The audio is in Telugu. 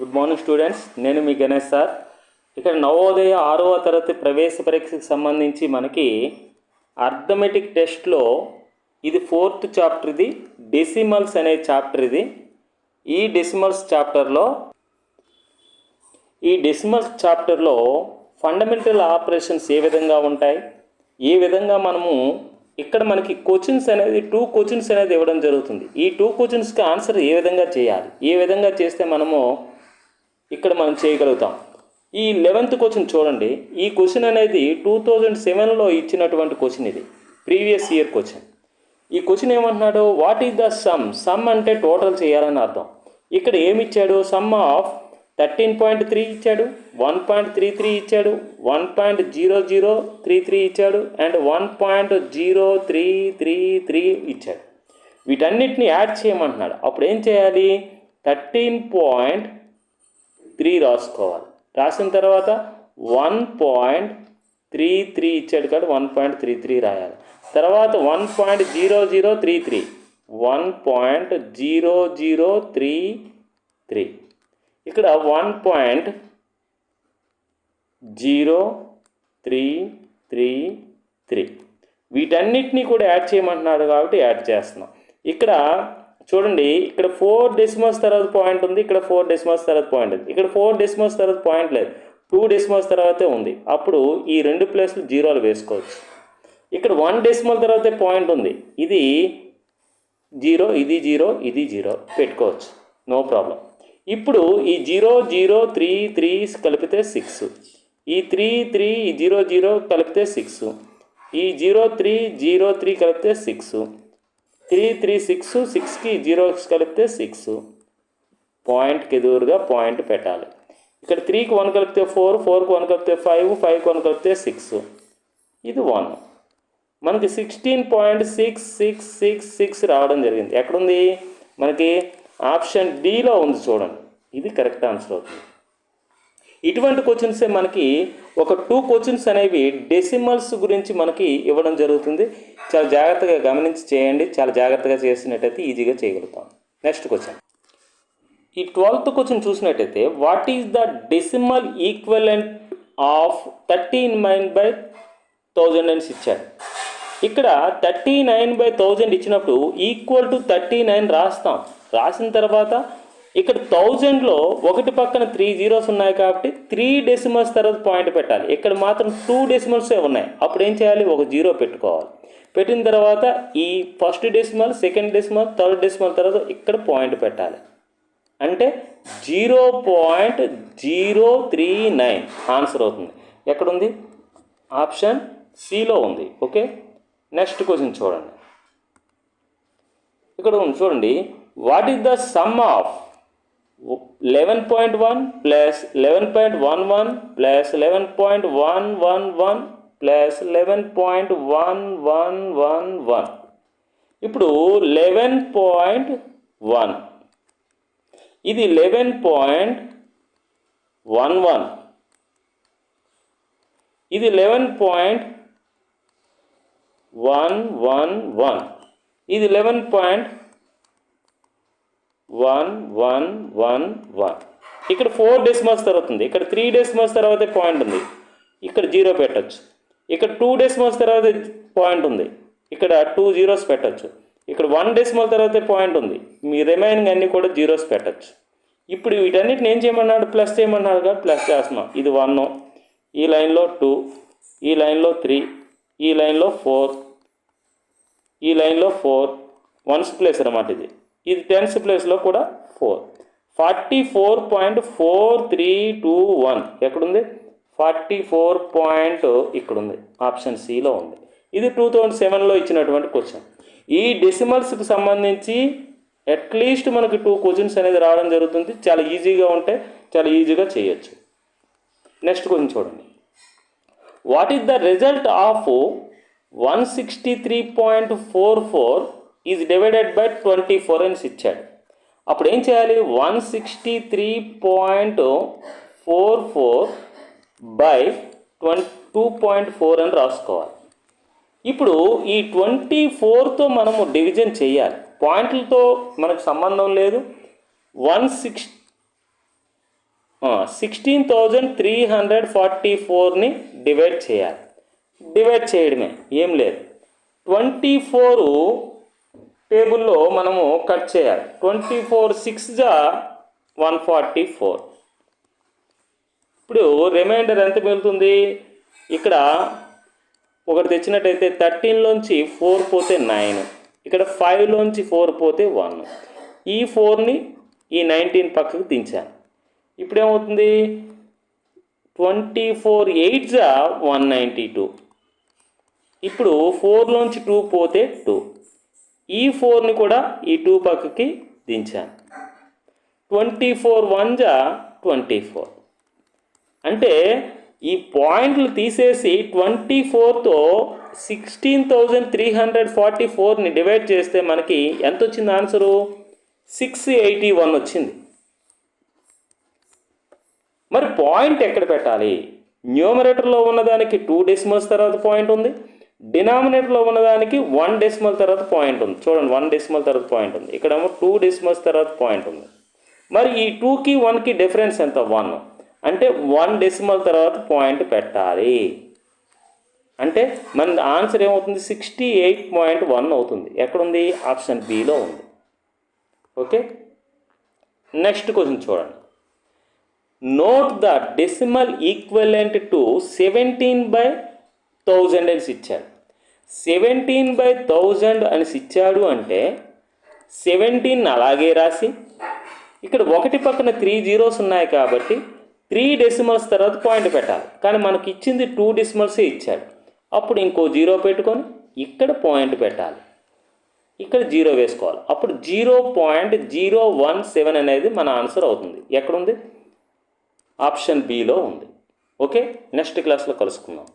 గుడ్ మార్నింగ్ స్టూడెంట్స్ నేను మీ గణేష్ సార్. ఇక్కడ నవోదయ ఆరవ తరగతి ప్రవేశ పరీక్షకు సంబంధించి మనకి అర్థమెటిక్ టెస్ట్లో ఇది ఫోర్త్ చాప్టర్ ఇది డెసిమల్స్ అనే చాప్టర్ ఇది. ఈ డెసిమల్స్ చాప్టర్లో ఈ డెసిమల్స్ చాప్టర్లో ఫండమెంటల్ ఆపరేషన్స్ ఏ విధంగా ఉంటాయి? ఏ విధంగా మనము ఇక్కడ మనకి క్వశ్చన్స్ అనేది టూ క్వశ్చన్స్ అనేది ఇవ్వడం జరుగుతుంది. ఈ టూ క్వశ్చన్స్కి ఆన్సర్ ఏ విధంగా చేయాలి? ఏ విధంగా చేస్తే మనము ఇక్కడ మనం చేయగలుగుతాం. ఈ లెవెన్త్ క్వశ్చన్ చూడండి. ఈ క్వశ్చన్ అనేది టూ థౌజండ్ సెవెన్లో ఇచ్చినటువంటి క్వశ్చన్ ఇది. ప్రీవియస్ ఇయర్ క్వశ్చన్ ఈ క్వశ్చన్ ఏమంటున్నాడు? What is the sum sum అంటే టోటల్ చేయాలని అర్థం. ఇక్కడ ఏమి ఇచ్చాడు? Sum of thirteen point three ఇచ్చాడు. వన్ పాయింట్ త్రీ త్రీ ఇచ్చాడు. One point zero zero three three ఇచ్చాడు. And one point zero three three three ఇచ్చాడు. వీటన్నిటిని యాడ్ చేయమంటున్నాడు. అప్పుడు ఏం చేయాలి? థర్టీన్ పాయింట్ త్రీ రాసుకోవాలి. రాసిన తర్వాత వన్ పాయింట్ త్రీ త్రీ ఇచ్చాడు కాబట్టి వన్ పాయింట్ త్రీ త్రీ రాయాలి. తర్వాత one point zero zero three three. One point zero zero three three. ఇక్కడ one point zero three three three. వీటన్నిటినీ కూడా యాడ్ చేయమంటున్నాడు కాబట్టి యాడ్ చేస్తున్నాం. ఇక్కడ చూడండి ఇక్కడ ఫోర్ డెసిమల్స్ తర్వాత పాయింట్ ఉంది ఇక్కడ ఫోర్ డెసిమల్స్ తర్వాత పాయింట్ ఉంది. ఇక్కడ ఫోర్ డెసిమల్స్ తర్వాత పాయింట్ లేదు. టూ డెసిమల్స్ తర్వాతే ఉంది. అప్పుడు ఈ రెండు ప్లేస్లు జీరోలు వేసుకోవచ్చు. ఇక్కడ వన్ డెసిమల్ తర్వాతే పాయింట్ ఉంది. ఇది జీరో ఇది జీరో ఇది జీరో పెట్టుకోవచ్చు. నో ప్రాబ్లం ఇప్పుడు ఈ జీరో జీరో త్రీ త్రీ కలిపితే సిక్స్ ఈ త్రీ త్రీ జీరో జీరో కలిపితే సిక్స్ ఈ జీరో త్రీ జీరో త్రీ కలిపితే సిక్స్ త్రీ త్రీ సిక్స్ సిక్స్కి జీరోస్ కలిపితే సిక్స్. పాయింట్కి ఎదురుగా పాయింట్ పెట్టాలి. ఇక్కడ త్రీకి వన్ కలిపితే ఫోర్ ఫోర్కి వన్ కలిపితే ఫైవ్ ఫైవ్కి వన్ కలిపితే సిక్స్. ఇది వన్. మనకి sixteen point six six six six రావడం జరిగింది. ఎక్కడుంది? మనకి ఆప్షన్ డిలో ఉంది చూడండి. ఇది కరెక్ట్ ఆన్సర్ అవుతుంది. ఇటువంటి క్వశ్చన్సే మనకి ఒక టూ క్వశ్చన్స్ అనేవి డెసిమల్స్ గురించి మనకి ఇవ్వడం జరుగుతుంది. చాలా జాగ్రత్తగా గమనించి చేయండి. చాలా జాగ్రత్తగా చేసినట్టయితే ఈజీగా చేయగలుగుతాం. నెక్స్ట్ క్వశ్చన్ ఈ ట్వెల్త్ క్వశ్చన్ చూసినట్టయితే what is the decimal equivalent of thirteen nine by thousand అని ఇచ్చాడు ఇక్కడ థర్టీ నైన్ బై థౌజండ్ ఇచ్చినప్పుడు ఈక్వల్ టు థర్టీ నైన్ రాస్తాం. రాసిన తర్వాత ఇక్కడ థౌజండ్లో ఒకటి పక్కన త్రీ జీరోస్ ఉన్నాయి కాబట్టి త్రీ డెసిమల్స్ తర్వాత పాయింట్ పెట్టాలి. ఇక్కడ మాత్రం టూ డెసిమల్సే ఉన్నాయి. అప్పుడు ఏం చేయాలి? ఒక జీరో పెట్టుకోవాలి. పెట్టిన తర్వాత ఈ first decimal second decimal third decimal తర్వాత ఇక్కడ పాయింట్ పెట్టాలి. అంటే zero point zero three nine answer అవుతుంది. ఎక్కడుంది? ఆప్షన్ సిలో ఉంది. ఓకే? నెక్స్ట్ క్వశ్చన్ చూడండి. ఇక్కడ ఉంది చూడండి. What is the sum of eleven point one plus eleven point one one plus eleven point one one one plus eleven point one one one one ఇప్పుడు లెవెన్ పాయింట్ వన్ ఇది లెవెన్ పాయింట్ వన్ వన్ ఇది eleven point one one one ఇది eleven point one one one one. ఇక్కడ ఫోర్ డెసిమల్స్ తర్వాత ఉంది ఇక్కడ త్రీ డెసిమల్స్ తర్వాత పాయింట్ ఉంది. ఇక్కడ జీరో పెట్టచ్చు. ఇక్కడ టూ డెసిమల్స్ తర్వాత పాయింట్ ఉంది. ఇక్కడ టూ జీరోస్ పెట్టచ్చు. ఇక్కడ వన్ డెసిమల్ తర్వాత పాయింట్ ఉంది. మీ రిమైనింగ్ అన్నీ కూడా జీరోస్ పెట్టచ్చు. ఇప్పుడు వీటన్నిటిని ఏం చేయమన్నాడు? ప్లస్ చేయమన్నాడు కదా ప్లస్ చేస్తున్నాం. ఇది వన్ ఈ లైన్లో టూ ఈ లైన్లో త్రీ ఈ లైన్లో ఫోర్ ఈ లైన్లో ఫోర్. వన్స్ ప్లేస్ అనమాట ఇది. ఇది టెన్స్ ప్లేస్లో కూడా four forty four point four three two one ఎక్కడుంది? ఫార్టీ ఫోర్ పాయింట్ ఇక్కడుంది ఆప్షన్ సిలో ఉంది. ఇది టూ థౌజండ్ సెవెన్లో ఇచ్చినటువంటి క్వశ్చన్ ఈ డెసిమల్స్కి సంబంధించి అట్లీస్ట్ మనకి టూ క్వశ్చన్స్ అనేది రావడం జరుగుతుంది. చాలా ఈజీగా ఉంటే చాలా ఈజీగా చేయొచ్చు. నెక్స్ట్ క్వశ్చన్ చూడండి. What is the result of one sixty three point four four is divided by twenty four అని ఇచ్చాడు అప్పుడు ఏం చేయాలి? One sixty three point four four by twenty two point four అని రాసుకోవాలి. ఇప్పుడు ఈ ట్వంటీ ఫోర్తో మనము డివిజన్ చేయాలి. పాయింట్లతో మనకు సంబంధం లేదు. One six sixteen thousand three hundred forty ఫోర్ని divide చేయాలి. డివైడ్ చేయడమే. ఏం లేదు. ట్వంటీ ఫోరు టేబుల్లో మనము కట్ చేయాలి. ట్వంటీ ఫోర్ సిక్స్ జా వన్ ఫార్టీ ఫోర్. ఇప్పుడు రిమైండర్ ఎంత మిగులుతుంది? ఇక్కడ ఒకటి తెచ్చినట్టయితే థర్టీన్లోంచి ఫోర్ పోతే నైన్. ఇక్కడ ఫైవ్లోంచి ఫోర్ పోతే వన్. ఈ ఫోర్ని ఈ నైన్టీన్ పక్కకు దించాను ఇప్పుడు ఏమవుతుంది ట్వంటీ ఫోర్ ఎయిట్ జా వన్ నైంటీ టూ. ఇప్పుడు ఫోర్లోంచి టూ పోతే టూ. ఈ ఫోర్ని కూడా ఈ టూ పక్కకి దించాను. ట్వంటీ ఫోర్ వన్ జా ట్వంటీ ఫోర్. అంటే ఈ పాయింట్లు తీసేసి twenty ఫోర్తో sixteen thousand three hundred forty ఫోర్ని divide చేస్తే మనకి ఎంత వచ్చింది ఆన్సరు? సిక్స్ ఎయిటీ వన్ వచ్చింది. మరి పాయింట్ ఎక్కడ పెట్టాలి? న్యూమరేటర్లో ఉన్నదానికి టూ డెసిమల్స్ తర్వాత పాయింట్ ఉంది. డినామినేటర్లో ఉన్నదానికి వన్ డెసిమల్ తర్వాత పాయింట్ ఉంది. చూడండి వన్ డెసిమల్ తర్వాత పాయింట్ ఉంది. ఇక్కడేమో టూ డెసిమల్స్ తర్వాత పాయింట్ ఉంది. మరి ఈ టూకి వన్కి డిఫరెన్స్ ఎంత? వన్. అంటే వన్ డెసిమల్ తర్వాత పాయింట్ పెట్టాలి. అంటే మన ఆన్సర్ ఏమవుతుంది? సిక్స్టీ ఎయిట్ పాయింట్ వన్ అవుతుంది. ఎక్కడుంది? ఆప్షన్ బిలో ఉంది. ఓకే? నెక్స్ట్ క్వశ్చన్ చూడండి. Note the decimal equivalent to seventeen by thousand అనేసి ఇచ్చాడు సెవెంటీన్ బై థౌజండ్ అనేసి ఇచ్చాడు అంటే సెవెంటీన్ అలాగే రాసి ఇక్కడ ఒకటి పక్కన త్రీ జీరోస్ ఉన్నాయి కాబట్టి త్రీ డెసిమల్స్ తర్వాత పాయింట్ పెట్టాలి. కానీ మనకి ఇచ్చింది టూ డెసిమల్సే ఇచ్చాడు. అప్పుడు ఇంకో జీరో పెట్టుకొని ఇక్కడ పాయింట్ పెట్టాలి. ఇక్కడ జీరో వేసుకోవాలి. అప్పుడు zero point zero one seven అనేది మన ఆన్సర్ అవుతుంది. ఎక్కడుంది? ఆప్షన్ బిలో ఉంది. ఓకే? నెక్స్ట్ క్లాస్లో కలుసుకుందాం.